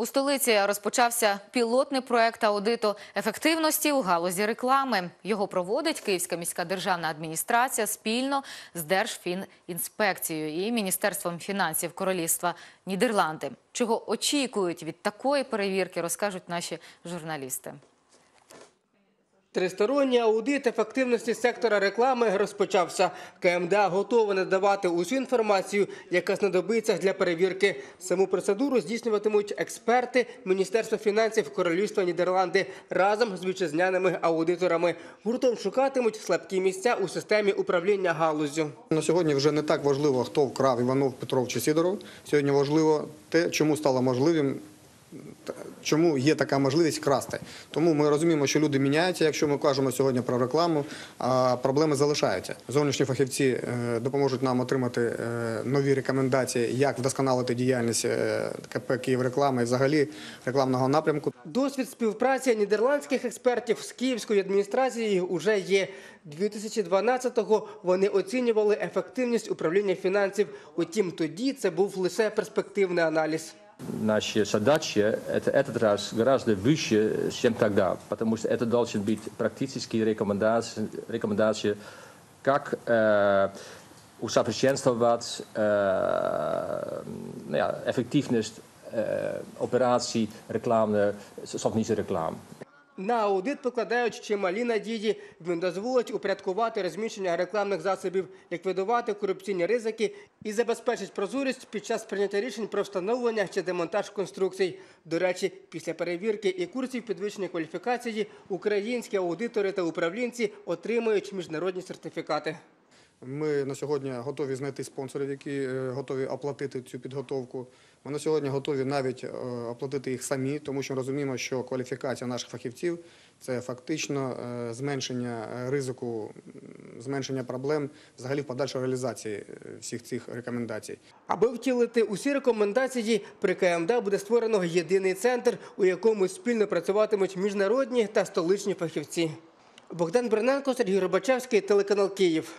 У столиці розпочався пілотний проект аудиту ефективності у галузі реклами. Його проводить Київська міська державна адміністрація спільно з Держфінінспекцією і Міністерством фінансів Королівства Нідерланди. Чого очікують від такої перевірки, розкажуть наші журналісти. Тристоронній аудит ефективності сектора реклами розпочався. КМДА готова надавати усю інформацію, яка знадобиться для перевірки. Саму процедуру здійснюватимуть експерти Міністерства фінансів Королівства Нідерланди разом з вітчизняними аудиторами. Гуртом шукатимуть слабкі місця у системі управління галуззю. На сьогодні вже не так важливо, хто вкрав Іванов, Петров чи Сідоров. Сьогодні важливо те, чому стало можливим, чому є така можливість красти. Тому ми розуміємо, що люди міняються. Якщо ми кажемо сьогодні про рекламу, проблеми залишаються. Зовнішні фахівці е, допоможуть нам отримати е, нові рекомендації, як вдосконалити діяльність е, КП «Київреклами» і взагалі рекламного напрямку. Досвід співпраці нідерландських експертів з київською адміністрацією уже є. 2012-го вони оцінювали ефективність управління фінансів. Утім, тоді це був лише перспективний аналіз. Наши задачи это этот раз гораздо выше, чем тогда, потому что это должен быть практические рекомендации, рекомендации как э, усовершенствовать э, ну ja, эффективность э, операций рекламной, совместной рекламы. На аудит покладають чималі надії. Він дозволить упорядкувати розміщення рекламних засобів, ліквідувати корупційні ризики і забезпечить прозорість під час прийняття рішень про встановлення чи демонтаж конструкцій. До речі, після перевірки і курсів підвищення кваліфікації українські аудитори та управлінці отримують міжнародні сертифікати. Ми на сьогодні готові знайти спонсорів, які е, готові оплатити цю підготовку. Ми на сьогодні готові навіть е, оплатити їх самі, тому що розуміємо, що кваліфікація наших фахівців це фактично е, зменшення ризику, зменшення проблем взагалі в подальшій реалізації всіх цих рекомендацій. Аби втілити усі рекомендації, при КМДА буде створено єдиний центр, у якому спільно працюватимуть міжнародні та столичні фахівці. Богдан Берненко, Сергій Робачевський, телеканал Київ.